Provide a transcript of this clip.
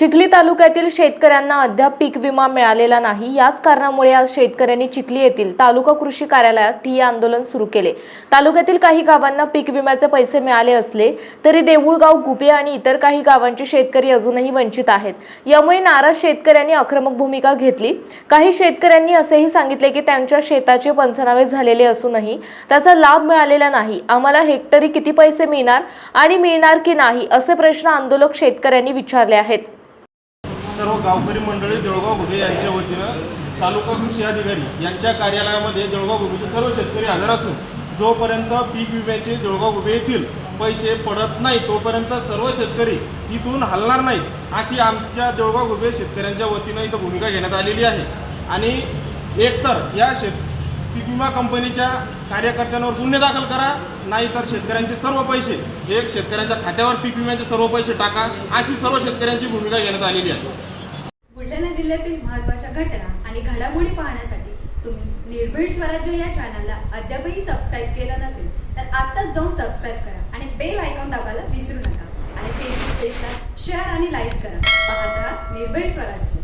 चिखली तालुक्यातील शेतकऱ्यांना अद्याप पीक विमा मिळालेला नाही. याच कारणामुळे आज शेतकऱ्यांनी चिखली येथील तालुका कृषी कार्यालयात ठिय्या आंदोलन सुरू केले. तालुक्यातील काही गावांना पीक विम्याचे पैसे मिळाले असले तरी देऊळगाव गुबे आणि इतर काही गावांचे शेतकरी अजूनही वंचित आहेत. यामुळे नाराज शेतकऱ्यांनी आक्रमक भूमिका घेतली. काही शेतकऱ्यांनी असेही सांगितले की त्यांच्या शेताचे पंचनामे झालेले असूनही त्याचा लाभ मिळालेला नाही. आम्हाला हेक्टरी किती पैसे मिळणार आणि मिळणार की नाही असे प्रश्न आंदोलक शेतकऱ्यांनी विचारले आहेत. सर्व गावकरी मंडळी जळगाव घुगे यांच्या वतीनं तालुका कृषी अधिकारी यांच्या कार्यालयामध्ये जळगाव घुगेचे सर्व शेतकरी हजर असून जोपर्यंत पीक विम्याचे जळगाव घुगे येथील पैसे पडत नाही तोपर्यंत सर्व शेतकरी इथून हलणार नाहीत अशी आमच्या जळगाव घुगे शेतकऱ्यांच्या वतीनं इथं भूमिका घेण्यात आलेली आहे. आणि एकतर या शेत पीक विमा कंपनीच्या कार्यकर्त्यांवर गुन्हे दाखल करा नाहीतर शेतकऱ्यांचे सर्व पैसे एक शेतकऱ्यांच्या खात्यावर पीक विम्याचे सर्व पैसे टाका अशी सर्व शेतकऱ्यांची भूमिका घेण्यात आलेली आहे. बुलढाणा जिल्ह्यातील महत्त्वाच्या घटना आणि घडामोडी पाहण्यासाठी तुम्ही निर्भीड स्वराज्य या चॅनलला अद्यापही सबस्क्राईब केलं नसेल तर आत्ताच जाऊन सबस्क्राईब करा आणि बेल आयकॉन दाबायला विसरू नका. आणि फेसबुक पेजला शेअर आणि लाईक करा. पाहत राहा निर्भीड स्वराज्य.